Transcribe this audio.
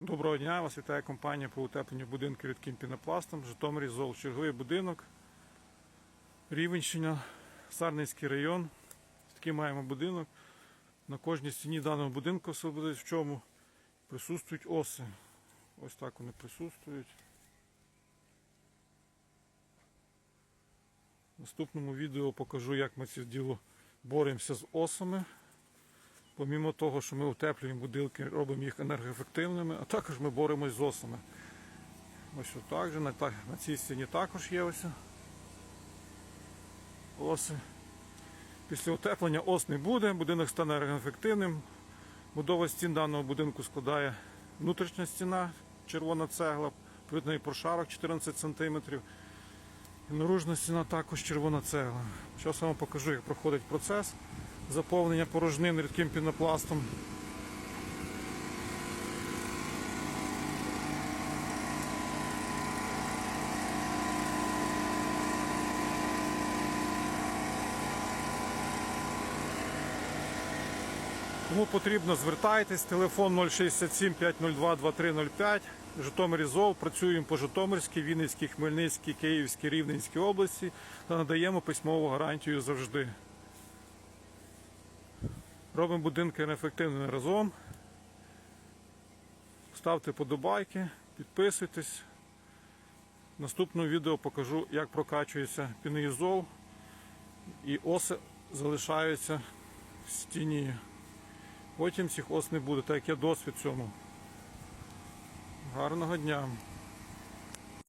Доброго дня, вас вітає компанія по утепленню будинків рідким пінопластом. Житомирі ЗОЛ. Черговий будинок. Рівенщина, Сарницький район. Такий маємо будинок. На кожній стіні даного будинку буде в чому присутствують оси. Ось так вони присутствують. В наступному відео покажу, як ми це діло боремося з осами. Помімо того, що ми утеплюємо будинки, робимо їх енергоефективними, а також ми боремось з осами. Ось отак же, на, на цій стіні також є ось оси. Після утеплення ос не буде, будинок стане енергоефективним. Будова стін даного будинку складає внутрішня стіна, червона цегла, видний прошарок 14 см. І наружна стіна також червона цегла. Зараз вам покажу, як проходить процес заповнення порожнин рідким пінопластом. Кому потрібно, звертайтесь, телефон 067 502 2305. Житомирі ЗОВ. Працюємо по Житомирській, Вінницькій, Хмельницькій, Київській, Рівненській області та надаємо письмову гарантію завжди. Робимо будинки неефективними разом. Ставте подобайки, підписуйтесь. В наступному відео покажу, як прокачується піноізол і оси залишаються в стіні. Потім цих ос не буде, так як є досвід цьому. Гарного дня!